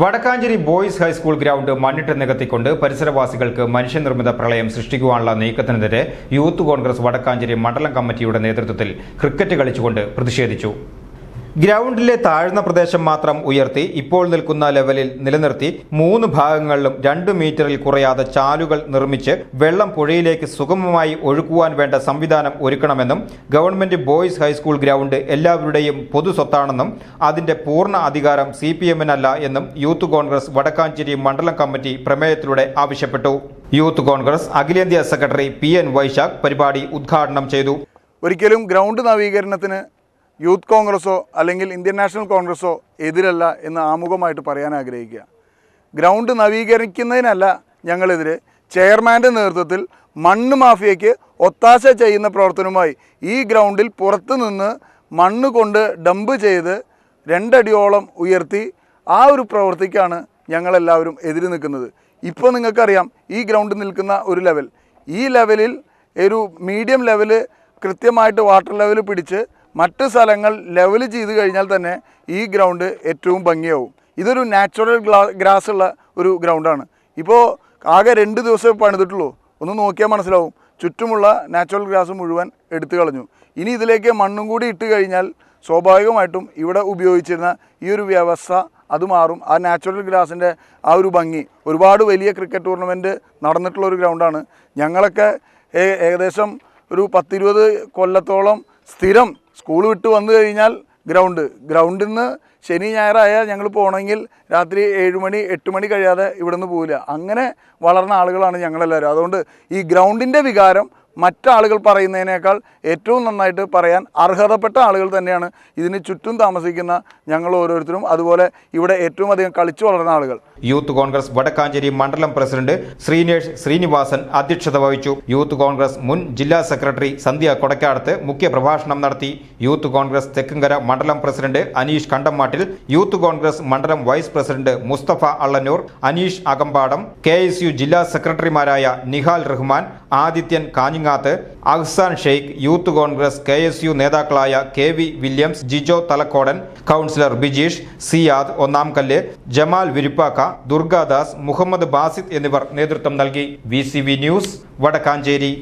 Vadakkanchery boys high school ground മണ്ണിട്ട് നികത്തിക്കൊണ്ട് പരിസരവാസികൾക്ക് മനുഷ്യനിർമ്മിത പ്രളയം സൃഷ്ടിക്കുവാനുള്ള നീക്കത്തിനെതിരെ യൂത്ത് കോൺഗ്രസ് വടക്കാഞ്ചേരി മണ്ഡലം കമ്മിറ്റിയുടെ നേതൃത്വത്തിൽ ക്രിക്കറ്റ് കളിച്ചുകൊണ്ട് പ്രതിഷേധിച്ചു. ഗ്രൗണ്ടിലെ താഴ്ന്ന പ്രദേശം മാത്രം ഉയർത്തി ഇപ്പോൾ നിൽക്കുന്ന ലെവലിൽ നിലനിർത്തി മൂന്ന് ഭാഗങ്ങളിലും രണ്ട് മീറ്ററിൽ കുറയാതെ ചാലുകൾ നിർമ്മിച്ച് വെള്ളം പുഴയിലേക്ക് സുഗമമായി ഒഴുക്കുവാൻ വേണ്ട സംവിധാനം ഒരുക്കണമെന്നും government boys high school ground എല്ലാവരുടെയും പൊതു സ്വത്താണെന്നും അതിന്റെ പൂർണ അധികാരം സി പി എമ്മിനല്ല എന്നും യൂത്ത് കോൺഗ്രസ് വടക്കാഞ്ചേരി മണ്ഡലം കമ്മിറ്റി പ്രമേയത്തിലൂടെ ആവശ്യപ്പെട്ടു. യൂത്ത് കോൺഗ്രസ് അഖിലേന്ത്യാ സെക്രട്ടറി പി എൻ വൈശാഖ് പരിപാടി ഉദ്ഘാടനം ചെയ്തു. ഒരിക്കലും ഗ്രൗണ്ട് നവീകരണത്തിന് യൂത്ത് കോൺഗ്രസോ അല്ലെങ്കിൽ ഇന്ത്യൻ നാഷണൽ കോൺഗ്രസോ എതിരല്ല എന്ന് ആമുഖമായിട്ട് പറയാൻ ആഗ്രഹിക്കുക. ഗ്രൗണ്ട് നവീകരിക്കുന്നതിനല്ല ഞങ്ങളെതിരെ. ചെയർമാന്റെ നേതൃത്വത്തിൽ മണ്ണ് മാഫിയയ്ക്ക് ഒത്താശ ചെയ്യുന്ന പ്രവർത്തനവുമായി ഈ ഗ്രൗണ്ടിൽ പുറത്തു നിന്ന് മണ്ണ് കൊണ്ട് ഡംപ് ചെയ്ത് രണ്ടടിയോളം ഉയർത്തി ആ ഒരു പ്രവൃത്തിക്കാണ് ഞങ്ങളെല്ലാവരും എതിര് നിൽക്കുന്നത്. ഇപ്പോൾ നിങ്ങൾക്കറിയാം ഈ ഗ്രൗണ്ട് നിൽക്കുന്ന ഒരു ലെവൽ. ഈ ലെവലിൽ ഒരു മീഡിയം ലെവൽ കൃത്യമായിട്ട് വാട്ടർ ലെവൽ പിടിച്ച് മറ്റ് സ്ഥലങ്ങൾ ലെവൽ ചെയ്ത് കഴിഞ്ഞാൽ തന്നെ ഈ ഗ്രൗണ്ട് ഏറ്റവും ഭംഗിയാവും. ഇതൊരു നാച്ചുറൽ ഗ്രാസ് ഉള്ള ഒരു ഗ്രൗണ്ടാണ് ഇപ്പോൾ ആകെ രണ്ട് ദിവസമേ പണിതിട്ടുള്ളൂ. ഒന്ന് നോക്കിയാൽ മനസ്സിലാവും. ചുറ്റുമുള്ള നാച്ചുറൽ ഗ്രാസ് മുഴുവൻ എടുത്തു കളഞ്ഞു. ഇനി ഇതിലേക്ക് മണ്ണും കൂടി ഇട്ട് കഴിഞ്ഞാൽ സ്വാഭാവികമായിട്ടും ഇവിടെ ഉപയോഗിച്ചിരുന്ന ഈ ഒരു വ്യവസ്ഥ അത് മാറും. ആ നാച്ചുറൽ ഗ്രാസിന്റെ ആ ഒരു ഭംഗി. ഒരുപാട് വലിയ ക്രിക്കറ്റ് ടൂർണമെന്റ് നടന്നിട്ടുള്ള ഒരു ഗ്രൗണ്ടാണ് ഞങ്ങളൊക്കെ ഏകദേശം ഒരു പത്തിരുപത് കൊല്ലത്തോളം സ്ഥിരം സ്കൂൾ വിട്ട് വന്നു കഴിഞ്ഞാൽ ഗ്രൗണ്ട്. ഗ്രൗണ്ടിൽ നിന്ന് ശനി ഞായറായാൽ ഞങ്ങൾ പോകണമെങ്കിൽ രാത്രി ഏഴ് മണി എട്ട് മണി കഴിയാതെ ഇവിടെ നിന്ന് പോവില്ല അങ്ങനെ വളർന്ന ആളുകളാണ് ഞങ്ങളെല്ലാവരും. അതുകൊണ്ട് ഈ ഗ്രൗണ്ടിന്റെ വികാരം മറ്റാളുകൾ പറയുന്നതിനേക്കാൾ ഏറ്റവും നന്നായിട്ട് പറയാൻ അർഹതപ്പെട്ട ആളുകൾ തന്നെയാണ് ഇതിന് ചുറ്റും താമസിക്കുന്ന ഞങ്ങൾ ഓരോരുത്തരും. അതുപോലെ ഇവിടെ ഏറ്റവും അധികം കളിച്ചു വളർന്ന ആളുകൾ. യൂത്ത് കോൺഗ്രസ് വടക്കാഞ്ചേരി മണ്ഡലം പ്രസിഡന്റ് ശ്രീനേഷ് ശ്രീനിവാസൻ അധ്യക്ഷത വഹിച്ചു. യൂത്ത് കോൺഗ്രസ് മുൻ ജില്ലാ സെക്രട്ടറി സന്ധ്യ കൊടക്കാടത്ത് മുഖ്യ പ്രഭാഷണം നടത്തി. യൂത്ത് കോൺഗ്രസ് തെക്കുംകര മണ്ഡലം പ്രസിഡന്റ് അനീഷ് കണ്ടമാട്ടിൽ. യൂത്ത് കോൺഗ്രസ് മണ്ഡലം vice president Musthafa Allannoor Aneesh Akampadam K ജില്ലാ സെക്രട്ടറിമാരായ Nihal Rahman Adithyan Kanhangath Ahsan Sheikh Youth Congress K S U നേതാക്കളായ K V Williams Jijo Thalakodan councillor Bijeesh Siyad Onnamkallu Jamal Viruppakka Durgadas Muhammed Basid എന്നിവർ നേതൃത്വം നൽകി. V news Vadakkanchery.